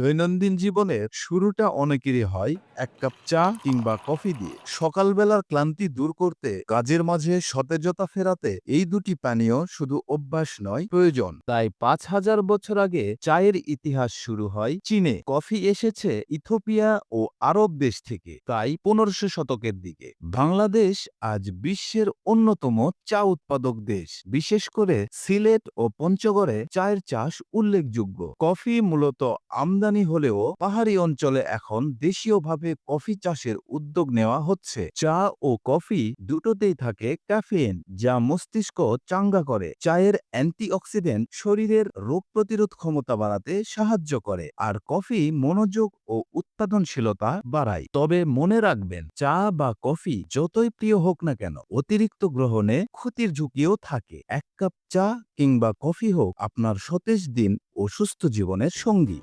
দৈনন্দিন জীবনের শুরুটা অনেকেরই হয় এক কাপ চা কিংবা কফি দিয়ে। সকালবেলার ক্লান্তি দূর করতে, কাজের মাঝে সতেজতা ফেরাতে এই দুটি পানীয় শুধু অভ্যাস নয়, প্রয়োজন। তাই পাঁচ হাজার বছর আগে চায়ের ইতিহাস শুরু হয় চীনে। কফি এসেছে ইথোপিয়া ও আরব দেশ থেকে, তাই পনেরোশো শতকের দিকে। বাংলাদেশ আজ বিশ্বের অন্যতম চা উৎপাদক দেশ। বিশেষ করে সিলেট ও পঞ্চগড়ে চায়ের চাষ উল্লেখযোগ্য। কফি মূলত আমদানি হলেও পাহাড়ি অঞ্চলে এখন দেশীয়ভাবে কফি চাষের উদ্যোগ নেওয়া হচ্ছে। চা ও কফি দুটোতেই থাকে ক্যাফেইন, যা মস্তিষ্ক চাঙ্গা করে। চায়ের অ্যান্টিঅক্সিডেন্ট শরীরের রোগ প্রতিরোধ ক্ষমতা বাড়াতে সাহায্য করে, আর কফি মনোযোগ ও উৎপাদনশীলতা বাড়ায়। তবে মনে রাখবেন, চা বা কফি যতই প্রিয় হোক না কেন, অতিরিক্ত গ্রহণে ক্ষতির ঝুঁকিও থাকে। এক কাপ চা কিংবা কফি হোক আপনার সতেজ দিন ও সুস্থ জীবনের সঙ্গী।